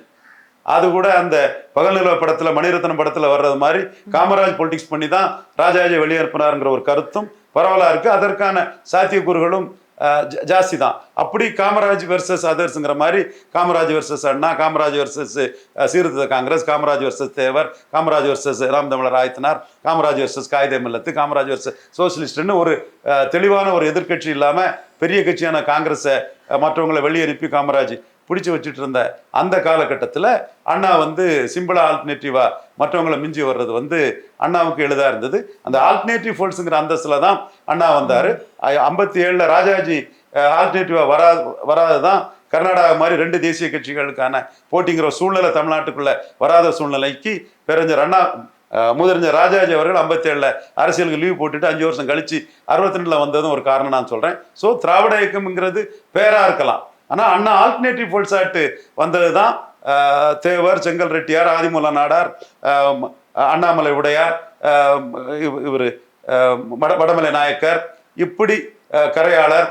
அது கூட அந்த பகல் நிலவ படத்துல மணிரத்னம் படத்துல வர்றது மாதிரி காமராஜ் பொலிட்டிக்ஸ் பண்ணி தான் ராஜாஜை வெளியேற்பினாருங்கிற ஒரு கருத்தும் பரவலா இருக்கு. அதற்கான சாத்தியக்கூறுகளும் ஜாஸ்தி தான் அப்படி காமராஜ் வெர்சஸ் அதர்ஸுங்கிற மாதிரி காமராஜ் வெர்சஸ் அண்ணா காமராஜ் வெர்சஸ் சீர்திருத்த Congress Kamaraj versus Devar Kamaraj versus Ram தமிழர் ஆயத்தினார் காமராஜ் வெர்சஸ் காகிதே மில்லத்து காமராஜ் வெர்சஸ் சோசியலிஸ்ட்னு ஒரு தெளிவான ஒரு எதிர்க்கட்சி இல்லாமல் பெரிய கட்சியான காங்கிரஸை மற்றவங்களை வெளியே அனுப்பி காமராஜ் பிடிச்சி வச்சுட்டு இருந்த அந்த காலகட்டத்தில் அண்ணா வந்து சிம்பிளா ஆல்டர்னேட்டிவாக மற்றவங்களை மிஞ்சி வர்றது வந்து அண்ணாவுக்கு எளிதாக இருந்தது. அந்த ஆல்டர்னேட்டிவ் ஃபோல்ஸுங்கிற அந்தஸ்தில் தான் அண்ணா வந்தார். ஐம்பத்தி ஏழில் ராஜாஜி ஆல்டர்னேட்டிவாக வரா வராததான் கர்நாடகா மாதிரி ரெண்டு தேசிய கட்சிகளுக்கான போட்டிங்கிற சூழ்நிலை தமிழ்நாட்டுக்குள்ளே வராத சூழ்நிலைக்கு பெருஞ்சர் அண்ணா அஹ், முதறிஞர் ராஜாஜி அவர்கள் ஐம்பத்தேழில் அரசியலுக்கு லீவ் போட்டுட்டு அஞ்சு வருஷம் கழிச்சு அறுபத்தி ரெண்டில் வந்ததும் ஒரு காரணம் நான் சொல்கிறேன் ஸோ திராவிட இயக்கம்ங்கிறது பேராக இருக்கலாம். ஆனால் அண்ணா ஆல்டர்னேட்டிவ் ஃபோர்ஸ் ஆக்ட் வந்தது தான் தேவர் செங்கல் ரெட்டியார் ஆதிமூல நாடார் அண்ணாமலை உடையார் இவர் வட வடமலை நாயக்கர் இப்படி கரையாளர்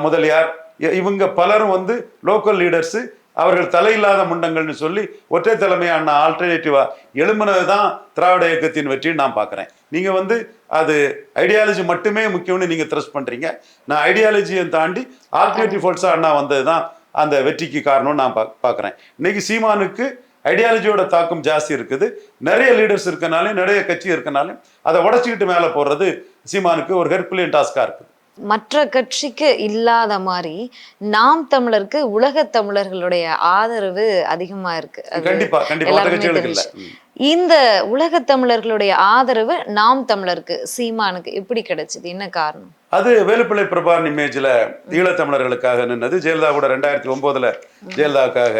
முதலியார் இ- இவங்க பலரும் வந்து லோக்கல் லீடர்ஸு அவர்கள் தலையில்லாத முண்டங்கள்னு சொல்லி ஒற்றை தலைமையான ஆல்டர்னேட்டிவா எழும்பினது தான் திராவிட இயக்கத்தின் வெற்றின்னு நான் பார்க்குறேன். நீங்கள் வந்து அது ஐடியாலஜி மட்டுமே முக்கியம்னு நீங்கள் த்ரெஸ் பண்ணுறீங்க நான் ஐடியாலஜியை தாண்டி ஆல்டர்னேட்டிவ் ஃபோர்ஸாக அண்ணா வந்தது தான் அந்த வெற்றிக்கு காரணம்னு நான் பா பார்க்குறேன். இன்னைக்கு சீமானுக்கு ஐடியாலஜியோட தாக்கம் ஜாஸ்தி இருக்குது. நிறைய லீடர்ஸ் இருக்கனாலும் நிறைய கட்சி இருக்கனாலும் அதை உடச்சிக்கிட்டு மேலே போடுறது சீமானுக்கு ஒரு ஹெர்குலியன் டாஸ்காக இருக்குது. மற்ற கட்சிக்கு இல்லாத மாதிரி நாம் தமிழருக்கு உலக தமிழர்களுடைய ஆதரவு அதிகமா இருக்கு. இந்த உலக தமிழர்களுடைய ஆதரவு நாம் தமிழருக்கு சீமானுக்கு எப்படி கிடைச்சது? என்ன காரணம்? அது வேலுப்பிள்ளை பிரபான் இமேஜில் ஈழத்தமிழர்களுக்காக நின்னது. ஜெயலலிதா கூட ரெண்டாயிரத்தி ஒம்போதில் ஜெயலலிதாவுக்காக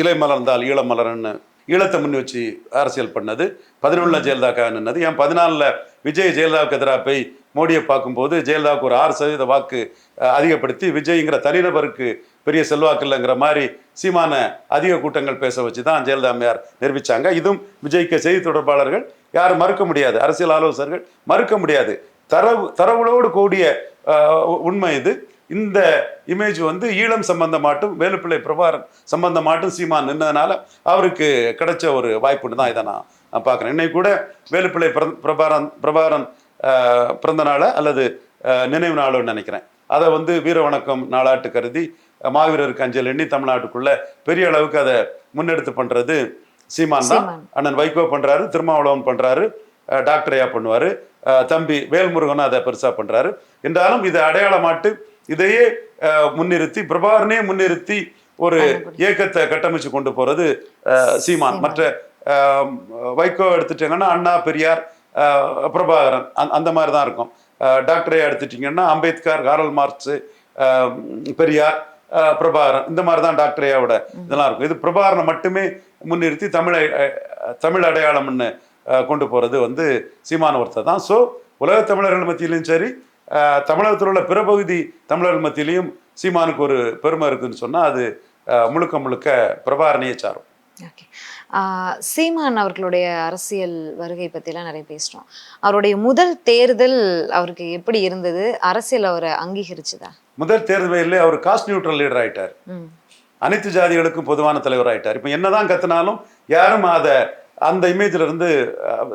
இலை மலர்ந்தால் ஈழம் மலர்ன்னு ஈழத்தை முன் வச்சு அரசியல் பண்ணது. பதினொன்றில் ஜெயலலிதாக்காக நின்னது. ஏன் பதினாலில் விஜய் ஜெயலலிதாவுக்கு எதிராக போய் மோடியை பார்க்கும்போது ஜெயலலிதாவுக்கு ஒரு ஆறு சதவீத வாக்கு அதிகப்படுத்தி விஜய்ங்கிற தனிநபருக்கு பெரிய செல்வாக்கு இல்லைங்கிற மாதிரி சீமான அதிக கூட்டங்கள் பேச வச்சு தான் ஜெயலலிதா அம்மையார் நிரூபித்தாங்க இதுவும் விஜய்க்கு செய்தி தொடர்பாளர்கள் யாரும் மறுக்க முடியாது. அரசியல் ஆலோசகர்கள் மறுக்க முடியாது. தரவு தரவுகளோடு கூடிய உண்மை இது. இந்த இமேஜ் வந்து ஈழம் சம்பந்தமாட்டும் வேலுப்பிள்ளை பிரபாரன் சம்பந்தமாட்டும் சீமான் நின்னதுனால அவருக்கு கிடைச்ச ஒரு வாய்ப்புன்னு தான் இதை நான் பார்க்குறேன். இன்னைக்கு கூட வேலுப்பிள்ளை பிர- பிரபாரன் பிரபாரன் பிறந்த நாளை அல்லது நினைவு நாளுன்னு நினைக்கிறேன். அதை வந்து வீர வணக்கம் நாளாட்டு கருதி மாவீரருக்கு அஞ்சல் எண்ணி தமிழ்நாட்டுக்குள்ள பெரிய அளவுக்கு அதை முன்னெடுத்து பண்றது சீமான் தான். அண்ணன் வைகோ பண்றாரு திருமாவளவன் பண்றாரு அஹ் டாக்டர் ஐயா பண்ணுவாரு தம்பி வேல்முருகனும் அதை பெருசா பண்றாரு. என்றாலும் இதை அடையாளமாட்டு இதையே முன்னிறுத்தி பிரபாகரனே முன்னிறுத்தி ஒரு இயக்கத்தை கட்டமைச்சு கொண்டு போறது அஹ், சீமான். மற்ற வைகோ எடுத்துட்டீங்கன்னா அண்ணா பெரியார் பிரபாகரன். அந்த- அந்த மாதிரி தான் இருக்கும் டாக்டரே எடுத்துட்டிங்கன்னா அம்பேத்கர் காரல் மார்க்ஸ் பெரியார் பிரபாகரன். இந்த மாதிரி தான் டாக்டரையாவோட இதெல்லாம் இருக்கும். இது பிரபாகரனை மட்டுமே முன்னிறுத்தி தமிழை தமிழ் அடையாளம்னு கொண்டு போகிறது வந்து சீமான ஒருத்தர் தான். ஸோ உலக தமிழர்கள் மத்தியிலையும் சரி தமிழகத்தில் உள்ள பிற பகுதி தமிழர்கள் மத்தியிலையும் சீமானுக்கு ஒரு பெருமை இருக்குன்னு சொன்னால் அது முழுக்க முழுக்க பிரபாகரனையே சாரும். ஓகே சீமான் அவர்களுடைய அரசியல் வருகை பற்றிலாம் நிறைய பேசுகிறோம் அவருடைய முதல் தேர்தல் அவருக்கு எப்படி இருந்தது? அரசியல் அவரை அங்கீகரிச்சுதா? முதல் தேர்தலிலே அவர் காஸ்ட் நியூட்ரல் லீடர் ஆயிட்டார். அனைத்து ஜாதிகளுக்கும் பொதுவான தலைவர் ஆயிட்டார். இப்போ என்னதான் கத்துனாலும் யாரும் அதை அந்த இமேஜ்ல இருந்து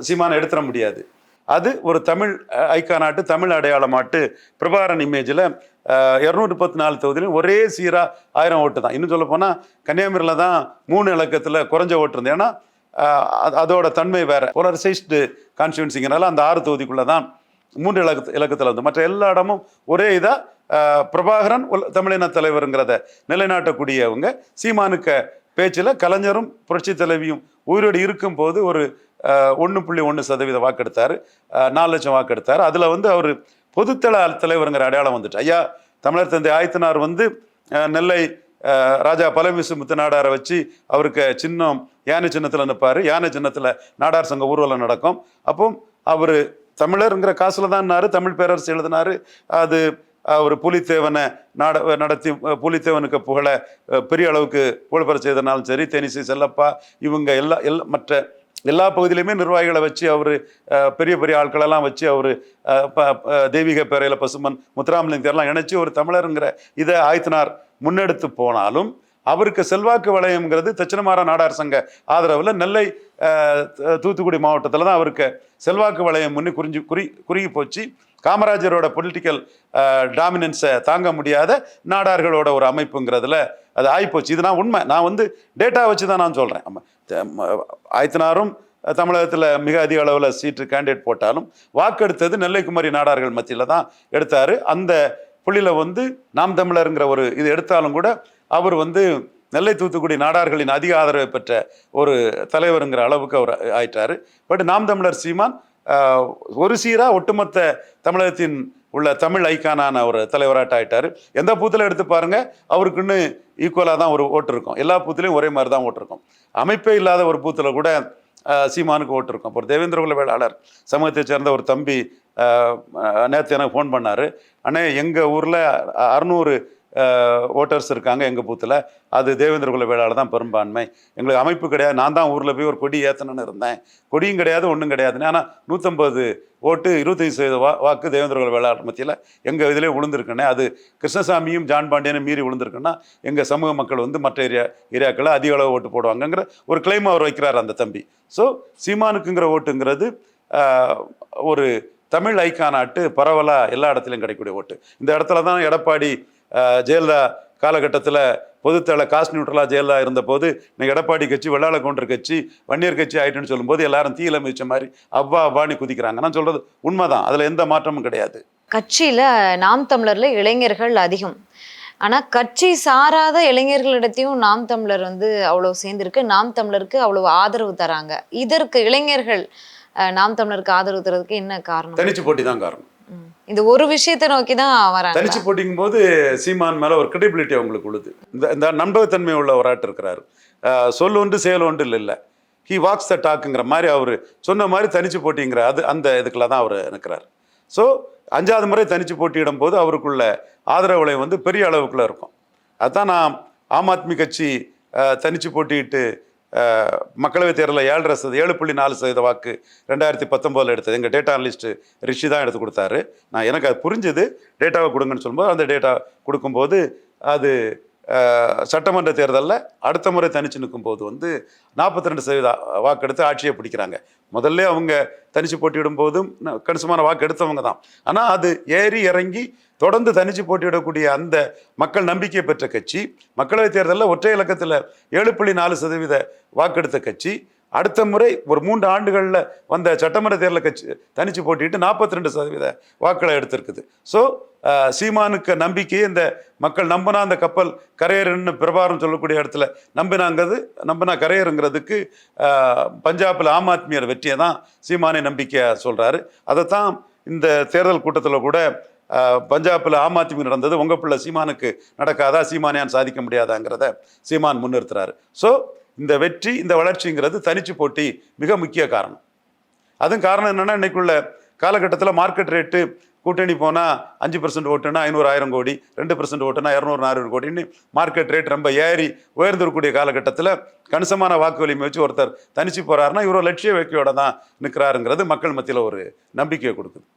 சீமானை எடுத்துட முடியாது. அது ஒரு தமிழ் அஹ், ஐக்கானாட்டு தமிழ் அடையாளமாட்டு பிரபாகரன் இமேஜில் இரநூத்தி பத்து நாலு தொகுதியிலும் ஒரே சீராக ஆயிரம் ஓட்டு தான். இன்னும் சொல்ல போனால் கன்னியாகுமரியில் தான் மூணு இலக்கத்தில் குறைஞ்ச ஓட்டு இருந்தது. ஏன்னா அது- அதோட தன்மை வேறு. போலரைசைஸ்டு கான்ஸ்டியூன்சிங்கிறனால அந்த ஆறு தொகுதிக்குள்ளே தான் மூன்று இலக்க இலக்கத்தில் வந்து. மற்ற எல்லா இடமும் ஒரே இதாக பிரபாகரன் உல- தமிழின தலைவருங்கிறத நிலைநாட்டக்கூடியவங்க. சீமானுக்க பேச்சில் கலைஞரும் புரட்சி தலைவியும் உயிரோடு இருக்கும்போது ஒரு ஒன்று புள்ளி ஒன்று சதவீத வாக்கெடுத்தார். நாலு லட்சம் வாக்கெடுத்தார். அதில் வந்து அவர் பொதுத்தள தலைவருங்கிற அடையாளம் வந்துட்டு. ஐயா தமிழர் தந்தை ஆயத்தனார் வந்து நெல்லை ராஜா பழமிசு முத்துநாடாரை வச்சு அவருக்கு சின்னம் யானை சின்னத்தில் நிற்பார் யானை சின்னத்தில் நாடார் சங்க ஊர்வலம் நடக்கும். அப்போ அவர் தமிழருங்கிற காசில் தான் தமிழ் பேரரசு எழுதினாரு. அது அவர் புலித்தேவனை நாட நடத்தி புலித்தேவனுக்கு புகழ பெரிய அளவுக்கு புகழ்பெற செய்தனாலும் சரி தேனிசை செல்லப்பா இவங்க எல்லா எல்லா மற்ற எல்லா பகுதியிலையுமே நிர்வாகிகளை வச்சு அவர் பெரிய பெரிய ஆட்களெல்லாம் வச்சு அவர் தெய்வீக பேரையில் பசுமன் முத்துராமலிங்கர்லாம் இணைச்சி ஒரு தமிழருங்கிற இதை ஆயத்தினார். முன்னெடுத்து போனாலும் அவருக்கு செல்வாக்கு வளையம்ங்கிறது தட்சிணமாரா நாடார் சங்க ஆதரவில் நெல்லை தூத்துக்குடி மாவட்டத்தில் தான் அவருக்கு செல்வாக்கு வளையம் முன்னி குறிஞ்சு குறி குறுகி போச்சு. காமராஜரோட பொலிட்டிக்கல் டாமினன்ஸை தாங்க முடியாத நாடார்களோட ஒரு அமைப்புங்கிறதுல அது ஆகிப்போச்சு இது நான் உண்மை. நான் வந்து டேட்டா வச்சு தான் நான் சொல்கிறேன் ஆயத்தினாரும் தமிழகத்தில் மிக அதிக அளவில் சீட்டு கேண்டிடேட் போட்டாலும் வாக்கெடுத்தது நெல்லைக்குமரி நாடார்கள் மத்தியில் தான் எடுத்தார். அந்த புள்ளியில் வந்து நாம் தமிழருங்கிற ஒரு இது எடுத்தாலும் கூட அவர் வந்து நெல்லை தூத்துக்குடி நாடார்களின் அதிக ஆதரவை பெற்ற ஒரு தலைவருங்கிற அளவுக்கு அவர் ஆயிட்டார். பட் நாம் தமிழர் சீமான் ஒரு சீராக ஒட்டுமொத்த தமிழகத்தின் உள்ள தமிழ் ஐக்கானான ஒரு தலைவராட்ட ஆயிட்டார். எந்த பூத்தில் எடுத்து பாருங்கள் அவருக்குன்னு ஈக்குவலாக தான் ஒரு ஓட்டு இருக்கும். எல்லா பூத்துலேயும் ஒரே மாதிரி தான் ஓட்டு இருக்கும். அமைப்பே இல்லாத ஒரு பூத்தில் கூட சீமானுக்கு ஓட்டு இருக்கும். இப்போ தேவேந்திரகுல வேளாளர் சமூகத்தை சேர்ந்த ஒரு தம்பி நேற்று எனக்கு ஃபோன் பண்ணார். அண்ணே எங்கள் ஊரில் அறநூறு ஓட்டர்ஸ் இருக்காங்க எங்கள் பூத்தில் அது தேவேந்திரகுல வேளாளர் தான் பெரும்பான்மை. எங்களுக்கு அமைப்பு கிடையாது. நான் தான் ஊரில் போய் ஒரு கொடி ஏற்றணும்னு இருந்தேன். கொடியும் கிடையாது ஒன்றும் கிடையாதுன்னு. ஆனால் நூற்றம்பது ஓட்டு இருபத்தஞ்சு சதவீத வா வாக்கு தேவேந்திரகுல வேளாளர் மத்தியில் எங்கள் இதிலே விழுந்திருக்குண்ணே அது கிருஷ்ணசாமியும் ஜான் பாண்டியனும் மீறி விழுந்திருக்குன்னா எங்கள் சமூக மக்கள் வந்து மற்ற ஏரியா ஏரியாக்களில் அதிக அளவு ஓட்டு போடுவாங்கங்கிற ஒரு கிளைம் அவர் வைக்கிறார் அந்த தம்பி. ஸோ சீமானுக்குங்கிற ஓட்டுங்கிறது ஒரு தமிழ் ஐக்கானாட்டு பரவலாக எல்லா இடத்துலையும் கிடைக்கக்கூடிய ஓட்டு. இந்த இடத்துல தான் எடப்பாடி ஜெயலலிதா காலகட்டத்தில் பொதுத்தள காஸ்ட் நியூட்ரலாக ஜெயலலிதா இருந்தபோது இன்னைக்கு எடப்பாடி கட்சி வெள்ளாள கவுண்டர் கட்சி வன்னியர் கட்சி ஆயிட்டுன்னு சொல்லும்போது எல்லாரும் தீயில மிதிச்ச மாதிரி அவ்வா அவ்வான்னு குதிக்கிறாங்க. நான் சொல்றது உண்மைதான். அதில் எந்த மாற்றமும் கிடையாது. கட்சியில நாம் தமிழர்ல இளைஞர்கள் அதிகம். ஆனா கட்சி சாராத இளைஞர்களிடத்தையும் நாம் தமிழர் வந்து அவ்வளவு சேர்ந்திருக்கு. நாம் தமிழருக்கு அவ்வளவு ஆதரவு தராங்க. இதற்கு இளைஞர்கள் நாம் தமிழருக்கு ஆதரவு தரதுக்கு என்ன காரணம்? தனிச்சு போட்டி தான் காரணம். இந்த ஒரு விஷயத்தை நோக்கி தான் வராங்க. தனிச்சு போட்டிங்கும் போது சீமான் மேலே ஒரு கிரெடிபிலிட்டி அவங்களுக்கு உள்ளது இந்த இந்த நம்பகத்தன்மை உள்ள ஒரு ஆட்டு இருக்கிறாரு. ஆஹ் சொல் ஒன்று செயல் ஒன்று இல்லை இல்லை. ஹி வாக்ஸ் த டாக்குங்கிற மாதிரி அவர் சொன்ன மாதிரி தனிச்சு போட்டிங்கிற அது அந்த இதுக்குள்ள தான் அவர் நிற்கிறார் ஸோ அஞ்சாவது முறை தனிச்சு போட்டியிடும் போது அவருக்குள்ள ஆதரவு வந்து பெரிய அளவுக்குள்ள இருக்கும். அதுதான் நான் ஆம் ஆத்மி கட்சி தனிச்சு போட்டியிட்டு மக்களவைத் தேர்தலில் ஏழரை சதவீதம் ஏழு புள்ளி நாலு சதவீத வாக்கு ரெண்டாயிரத்தி பத்தொம்போதில் எடுத்தது. எங்கள் டேட்டா அனலிஸ்ட்டு ரிஷி தான் எடுத்து கொடுத்தாரு. நான் எனக்கு அது புரிஞ்சுது. டேட்டாவை கொடுங்கன்னு சொல்லும்போது அந்த டேட்டா கொடுக்கும்போது அது சட்டமன்ற தேர்தலில் அடுத்த முறை தனிச்சு நிற்கும்போது வந்து நாற்பத்தி ரெண்டு சதவீத வாக்கெடுத்து ஆட்சியை பிடிக்கிறாங்க. முதல்ல அவங்க தனிச்சு போட்டியிடும் போதும் கணிசமான வாக்கு எடுத்தவங்க தான். ஆனால் அது ஏறி இறங்கி தொடர்ந்து தனிச்சு போட்டியிடக்கூடிய அந்த மக்கள் நம்பிக்கை பெற்ற கட்சி மக்களவைத் தேர்தலில் ஒற்றை இலக்கத்தில் ஏழு புள்ளி நாலு சதவீத வாக்கெடுத்த கட்சி அடுத்த முறை ஒரு மூன்று ஆண்டுகளில் வந்த சட்டமன்ற தேர்தல் கட்சி தனிச்சு போட்டிட்டு நாற்பத்தி ரெண்டு சதவீத வாக்களை எடுத்திருக்குது. ஸோ சீமானுக்கு நம்பிக்கையை இந்த மக்கள் நம்பினா அந்த கப்பல் கரையேறுன்னு பிரபாரம் சொல்லக்கூடிய இடத்துல நம்பினாங்கிறது நம்பினா கரையேறுங்கிறதுக்கு பஞ்சாபில் ஆம் ஆத்மியர் வெற்றியை தான் சீமானை நம்பிக்கையை சொல்கிறாரு அதைத்தான் இந்த தேர்தல் கூட்டத்தில் கூட பஞ்சாபில் ஆம் ஆத்மி நடந்தது. உங்கள் பிள்ளை சீமானுக்கு நடக்காதா? சீமானியான் சாதிக்க முடியாதாங்கிறத சீமான் முன்னிறுத்துறாரு. ஸோ இந்த வெற்றி இந்த வளர்ச்சிங்கிறது தனிச்சு போட்டி மிக முக்கிய காரணம். அதுவும் காரணம் என்னென்னா இன்றைக்குள்ள காலகட்டத்தில் மார்க்கெட் ரேட்டு கூட்டணி போனால் அஞ்சு பர்சன்ட் ஓட்டுனா ஐநூறு ஆயிரம் கோடி ரெண்டு பர்சன்ட் ஓட்டுனா இரநூறு நானூறு கோடின்னு மார்க்கெட் ரேட் ரொம்ப ஏறி உயர்ந்திருக்கக்கூடிய காலகட்டத்தில் கணிசமான வாக்கு வலிமை வச்சு ஒருத்தர் தனிச்சு போறாருன்னா இவரோ லட்சிய வைக்கையோட தான் நிற்கிறாருங்கிறது மக்கள் மத்தியில் ஒரு நம்பிக்கையை கொடுக்குது.